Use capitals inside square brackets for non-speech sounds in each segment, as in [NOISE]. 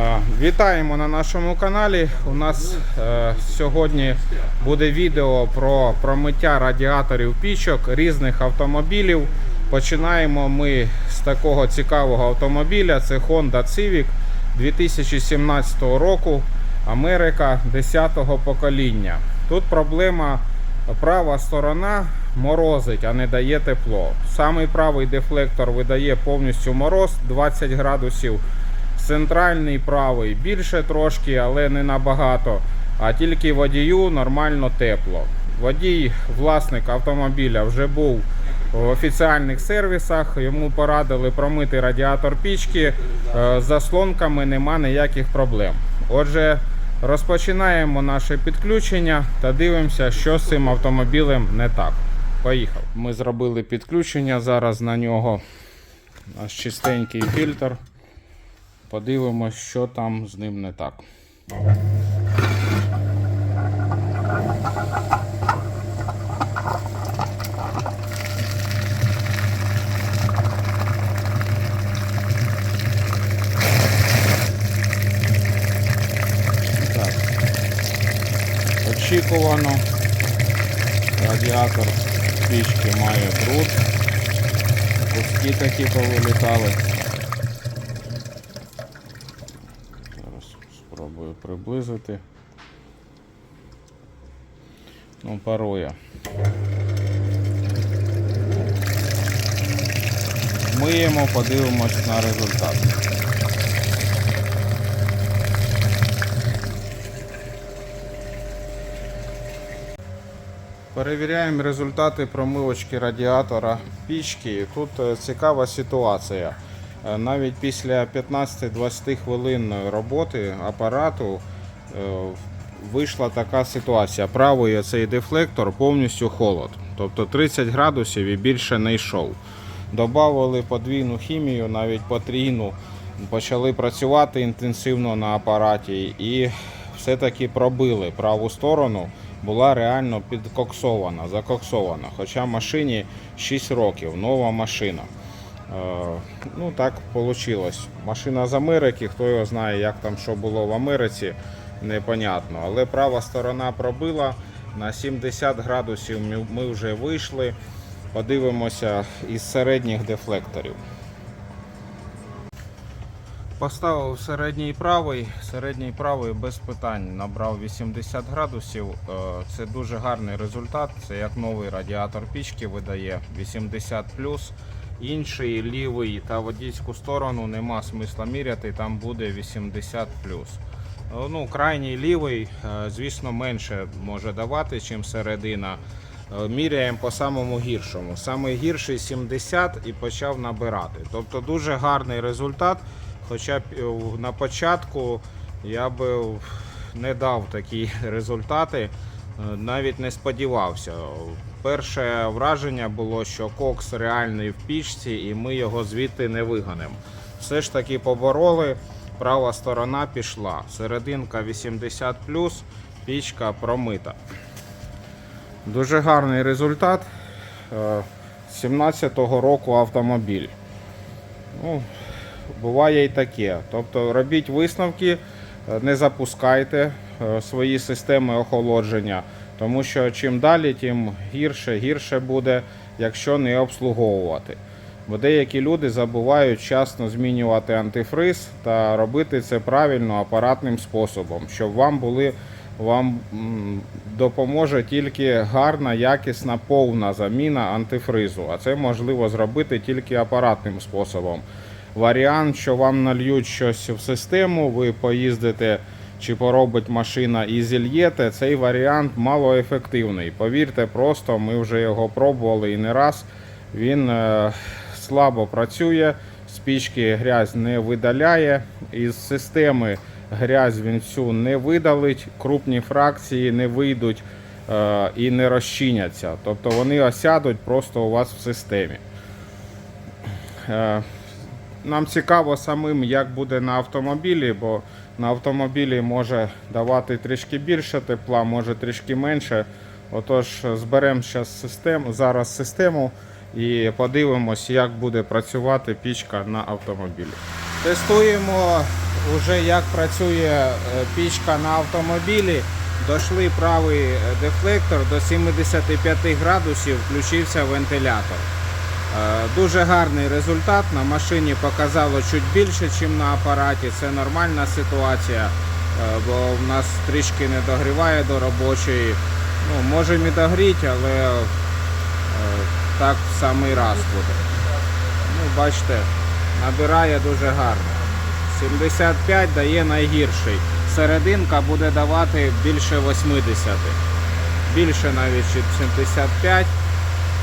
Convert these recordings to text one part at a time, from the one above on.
Е, Вітаємо на нашому каналі. У нас е, сьогодні буде відео про промиття радіаторів пічок різних автомобілів. Починаємо ми з такого цікавого автомобіля. Це Honda Civic 2017 року. Америка 10-го покоління. Тут проблема права сторона морозить, а не дає тепло. Самий правий дефлектор видає повністю мороз 20 градусів. Центральний правий більше трошки, але не набагато. А тільки водію нормально тепло. Водій, власник автомобіля, вже був в офіціальних сервісах. Йому порадили промити радіатор пічки. Е, З заслонками нема ніяких проблем. Отже, розпочинаємо наше підключення та дивимося, що з цим автомобілем не так. Поїхав. Ми зробили підключення. Зараз на нього наш чистенький фільтр. Подивимось, що там з ним не так. Так. Очікувано. Радіатор пічки має бруд. Куски такі повилітали. Зараз спробую приблизити. Ну, парує. Миємо, подивимось на результат. Перевіряємо результати промивочки радіатора пічки. Тут е, цікава ситуація. Е, Навіть після 15-20 хвилин роботи апарату е, вийшла така ситуація. Правий цей дефлектор повністю холод. Тобто 30 градусів і більше не йшов. Добавили подвійну хімію, навіть потрійну. Почали працювати інтенсивно на апараті і все-таки пробили праву сторону. Була реально підкоксована, закоксована. Хоча машині 6 років, нова машина. Е, ну так вийшло. Машина з Америки, хто його знає, як там що було в Америці, непонятно. Але права сторона пробила. На 70 градусів ми- вже вийшли. Подивимося із середніх дефлекторів. Поставив середній правий, середній правий без питань набрав 80 градусів. Е, Це дуже гарний результат. Це як новий радіатор пічки видає 80 Інший лівий та водійську сторону нема смисла міряти, там буде 80 Ну, крайній лівий, е, звісно, менше може давати, ніж середина. Е, Міряємо по самому гіршому. Самий гірший 70 і почав набирати. Тобто дуже гарний результат. Хоча б е, на початку я би не дав такі [LAUGHS] результати, е, навіть не сподівався. Перше враження було, що кокс реальний в пічці, і ми його звідти не виганемо. Все ж таки побороли. Права сторона пішла. Серединка 80 пічка промита. Дуже гарний результат. Е, 17-го року автомобіль. Ну, буває і таке. Тобто робіть висновки, е, не запускайте е, свої системи охолодження, тому що чим далі, тим гірше, гірше буде, якщо не обслуговувати. Бо деякі люди забувають вчасно змінювати антифриз та робити це правильно апаратним способом, щоб вам були вам допоможе тільки гарна, якісна, повна заміна антифризу. А це можливо зробити тільки апаратним способом. Варіант, що вам нальють щось в систему, ви поїздите чи поробить машина і зільєте, цей варіант малоефективний. Повірте, просто ми вже його пробували і не раз. Він е, слабо працює, з пічки грязь не видаляє, із системи грязь він всю не видалить, крупні фракції не вийдуть е, і не розчиняться. Тобто вони осядуть просто у вас в системі. Е, нам цікаво самим, як буде на автомобілі, бо на автомобілі може давати трішки більше тепла, може трішки менше. Отож, зберемо систему, зараз систему і подивимось, як буде працювати пічка на автомобілі. Тестуємо вже як працює е, пічка на автомобілі. Дошли правий е, дефлектор до 75 градусів, включився вентилятор. Е, Дуже гарний результат. На машині показало чуть більше, ніж на апараті. Це нормальна ситуація, е, бо в нас трішки не догріває до робочої. Ну, можемо і догріти, але е, так в самий раз буде. Ну, бачите, набирає дуже гарно. 75 дає найгірший. Серединка буде давати більше 80. Більше навіть 75.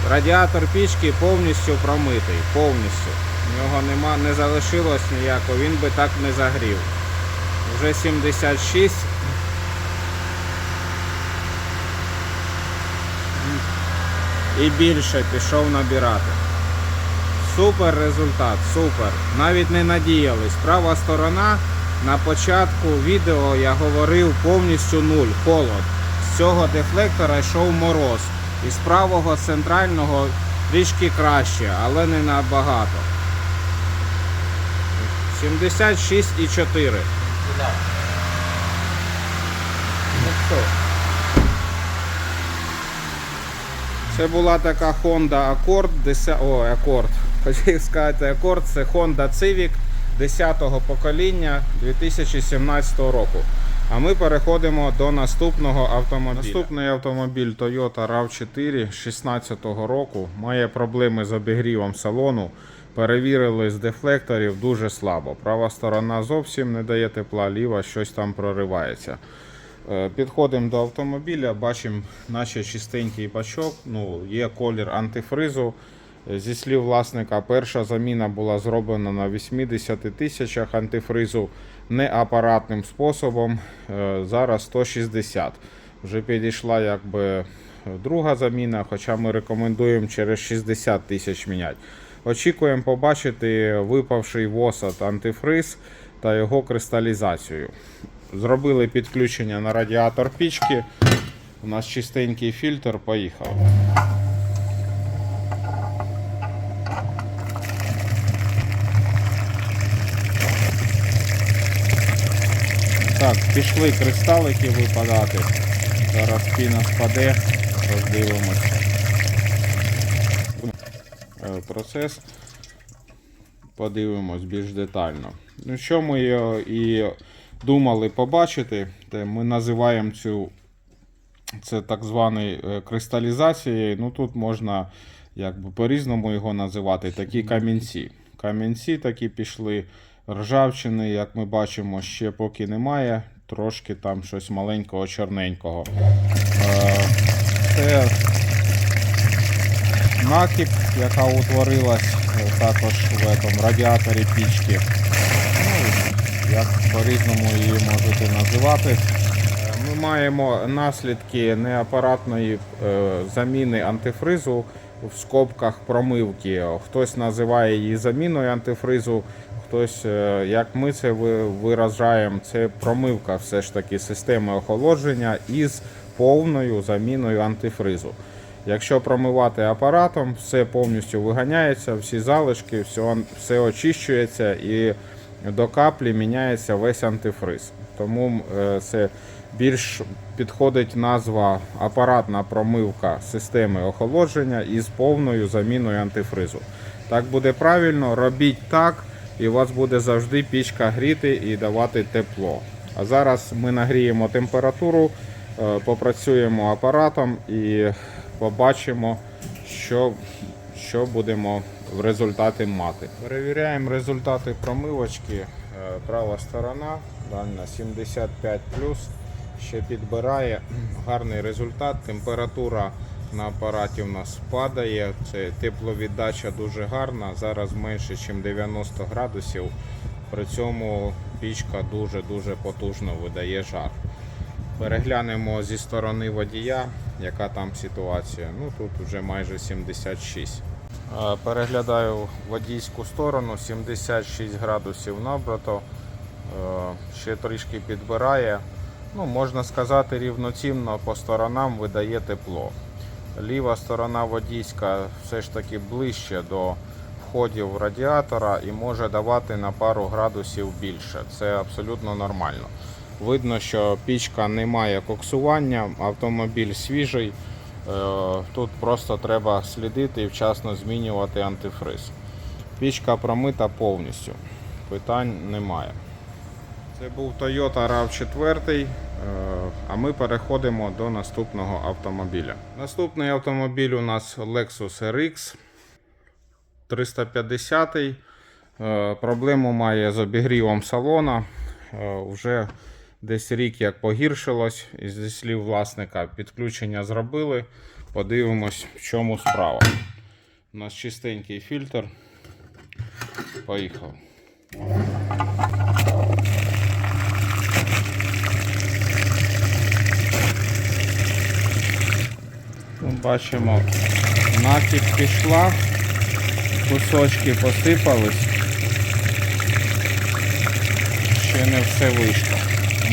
Радіатор пічки повністю промитий. Повністю. В нього нема, не залишилось ніякого, він би так не загрів. Вже 76. І більше пішов набирати. Супер результат, супер. Навіть не надіялись. Права сторона на початку відео я говорив повністю нуль, холод. З цього дефлектора йшов мороз. І з правого центрального трішки краще, але не набагато. 76,4. Ну? Це була така Honda Accord, 10, о, Accord. Хотів сказати Accord, це Honda Civic 10-го покоління 2017 року. А ми переходимо до наступного автомобіля. Наступний автомобіль Toyota RAV4 16 року має проблеми з обігрівом салону. Перевірили з дефлекторів дуже слабо. Права сторона зовсім не дає тепла, ліва щось там проривається. Е, Підходимо до автомобіля, бачимо, наче чистенький бачок, ну, є колір антифризу. Е, Зі слів власника, перша заміна була зроблена на 80 тисячах антифризу не апаратним способом. Е, Зараз 160. Вже підійшла якби друга заміна, хоча ми рекомендуємо через 60 тисяч міняти. Очікуємо побачити випавший восад антифриз та його кристалізацію. Зробили підключення на радіатор пічки. У нас чистенький фільтр, поїхав. Так, пішли кристалики випадати. Зараз піна спаде, роздивимося. Е, Процес. Подивимось більш детально. Ну, що ми і думали побачити, ми називаємо цю це так званий е, кристалізацією. Ну тут можна якби по-різному його називати. Такі камінці. Камінці такі пішли. Ржавчини, як ми бачимо, ще поки немає. Трошки там щось маленького, чорненького. Е, Це накіп, яка утворилась е, також в этом радіаторі пічки. Ну, як по-різному її можете називати. Е, Ми маємо наслідки неапаратної заміни антифризу в скобках промивки. Хтось називає її заміною антифризу, хтось, е, як ми це виражаємо, це промивка все ж таки системи охолодження із повною заміною антифризу. Якщо промивати апаратом, все повністю виганяється, всі залишки, все, все очищується і до каплі міняється весь антифриз. Тому е, це більш підходить назва апаратна промивка системи охолодження із повною заміною антифризу. Так буде правильно, робіть так, і у вас буде завжди пічка гріти і давати тепло. А зараз ми нагріємо температуру, е, попрацюємо апаратом і побачимо, що, що будемо в результаті мати. Перевіряємо результати промивочки. Е, Права сторона, дальня 75 ще підбирає. Гарний результат. Температура на апараті у нас падає. Це тепловіддача дуже гарна. Зараз менше, ніж 90 градусів. При цьому пічка дуже-дуже потужно видає жар. Переглянемо зі сторони водія, яка там ситуація. Ну тут вже майже 76. Е, Переглядаю водійську сторону, 76 градусів набрато. Ще трішки підбирає. Ну, можна сказати, рівноцінно по сторонам видає тепло. Ліва сторона водійська все ж таки ближче до заходів радіатора і може давати на пару градусів більше. Це абсолютно нормально. Видно, що пічка не має коксування, автомобіль свіжий. Е, Тут просто треба слідити і вчасно змінювати антифриз. Пічка промита повністю. Питань немає. Це був Toyota RAV4, е, а ми переходимо до наступного автомобіля. Наступний автомобіль у нас Lexus RX 350. Е, Проблему має з обігрівом салона. Е, Вже десь рік як погіршилось, і зі слів власника підключення зробили. Подивимось, в чому справа. У нас чистенький фільтр. Поїхав. Бачимо, накіп пішла, кусочки посипались. Ще не все вийшло.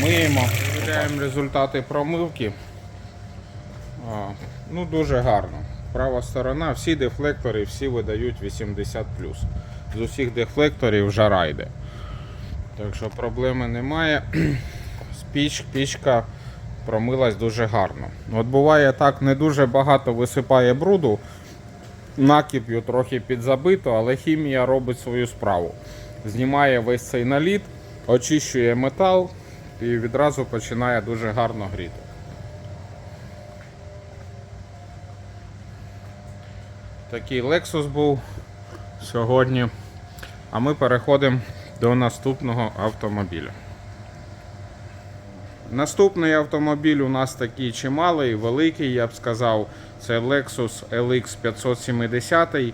Миємо, перевіряємо результати промивки. А, ну, дуже гарно. Права сторона, всі дефлектори, всі видають 80 З усіх дефлекторів жара йде. Так що проблеми немає. [CLEARS THROAT] Спіч, пічка промилась дуже гарно. От буває так, не дуже багато висипає бруду, накип'ю трохи підзабито, але хімія робить свою справу. Знімає весь цей наліт, очищує метал і відразу починає дуже гарно гріти. Такий Lexus був сьогодні. А ми переходимо до наступного автомобіля. Наступний автомобіль у нас такий чималий, великий, я б сказав. Це Lexus LX 570. Е,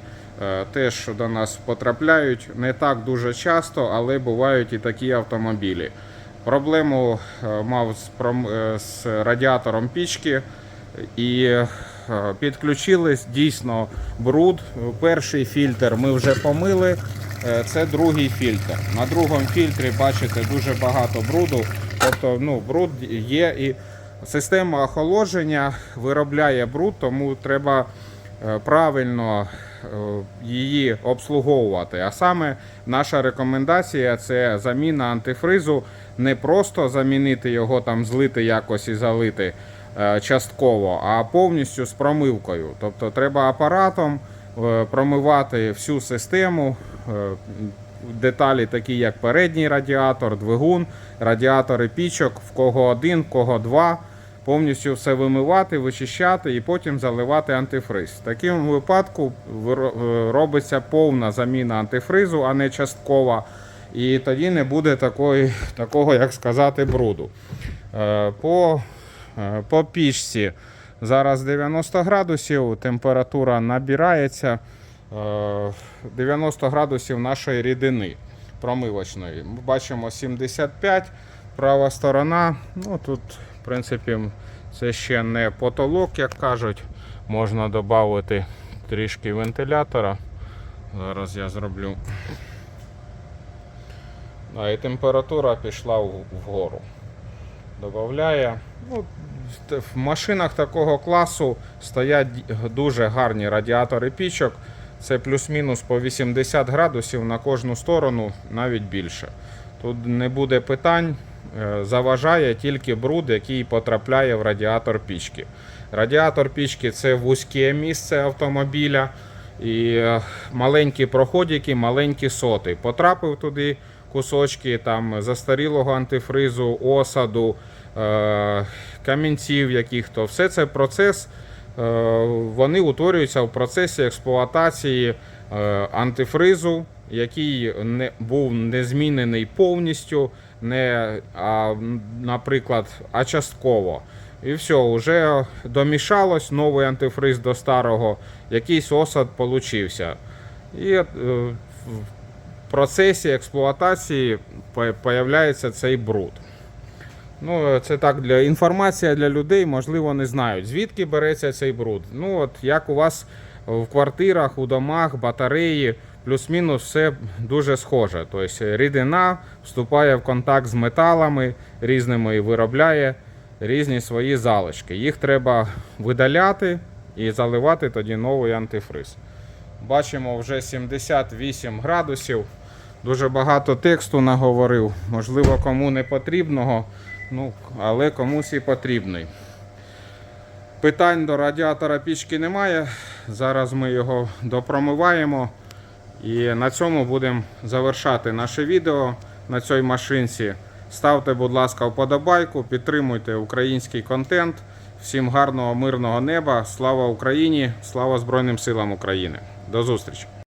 Теж до нас потрапляють не так дуже часто, але бувають і такі автомобілі. Проблему е, мав е, з радіатором пічки і підключились дійсно бруд. Перший фільтр ми вже помили. Це другий фільтр. На другому фільтрі бачите дуже багато бруду. Тобто ну, бруд є і система охолодження виробляє бруд, тому треба е, правильно е, її обслуговувати. А саме наша рекомендація це заміна антифризу. Не просто замінити його, там злити якось і залити е, частково, а повністю з промивкою. Тобто треба апаратом промивати всю систему. Деталі такі, як передній радіатор, двигун, радіатори пічок, в кого один, в кого два. Повністю все вимивати, вичищати і потім заливати антифриз. В такому випадку е, робиться повна заміна антифризу, а не часткова. І тоді не буде такої, такого, як сказати, бруду. Е, По, е, по пічці зараз 90 градусів, температура набирається. Е, 90 градусів нашої рідини промивочної. Ми бачимо 75, права сторона. Ну тут, в принципі, це ще не потолок, як кажуть. Можна додати трішки вентилятора. Зараз я зроблю. А, і температура пішла вгору. Добавляє. Ну, в машинах такого класу стоять дуже гарні радіатори пічок. Це плюс-мінус по 80 градусів на кожну сторону, навіть більше. Тут не буде питань, е, заважає тільки бруд, який потрапляє в радіатор пічки. Радіатор пічки це вузьке місце автомобіля і е, маленькі проходики, маленькі соти. Потрапив туди кусочки там застарілого антифризу, осаду, е, камінців яких-то. Все це процес вони утворюються в процесі експлуатації е, антифризу, який не був не змінений повністю, не, а, наприклад, а частково. І все, вже домішалось новий антифриз до старого, якийсь осад получився. І е, в процесі експлуатації по- появляється цей бруд. Ну, це так для інформація для людей, можливо, не знають, звідки береться цей бруд. Ну, от як у вас в квартирах, у домах, батареї, плюс-мінус все дуже схоже. Тобто рідина вступає в контакт з металами різними і виробляє різні свої залишки. Їх треба видаляти і заливати тоді новий антифриз. Бачимо вже 78 градусів. Дуже багато тексту наговорив. Можливо, кому не потрібного, ну, але комусь і потрібний. Питань до радіатора пічки немає. Зараз ми його допромиваємо. І на цьому будемо завершати наше відео на цій машинці. Ставте, будь ласка, вподобайку, підтримуйте український контент. Всім гарного, мирного неба. Слава Україні! Слава Збройним силам України! До зустрічі!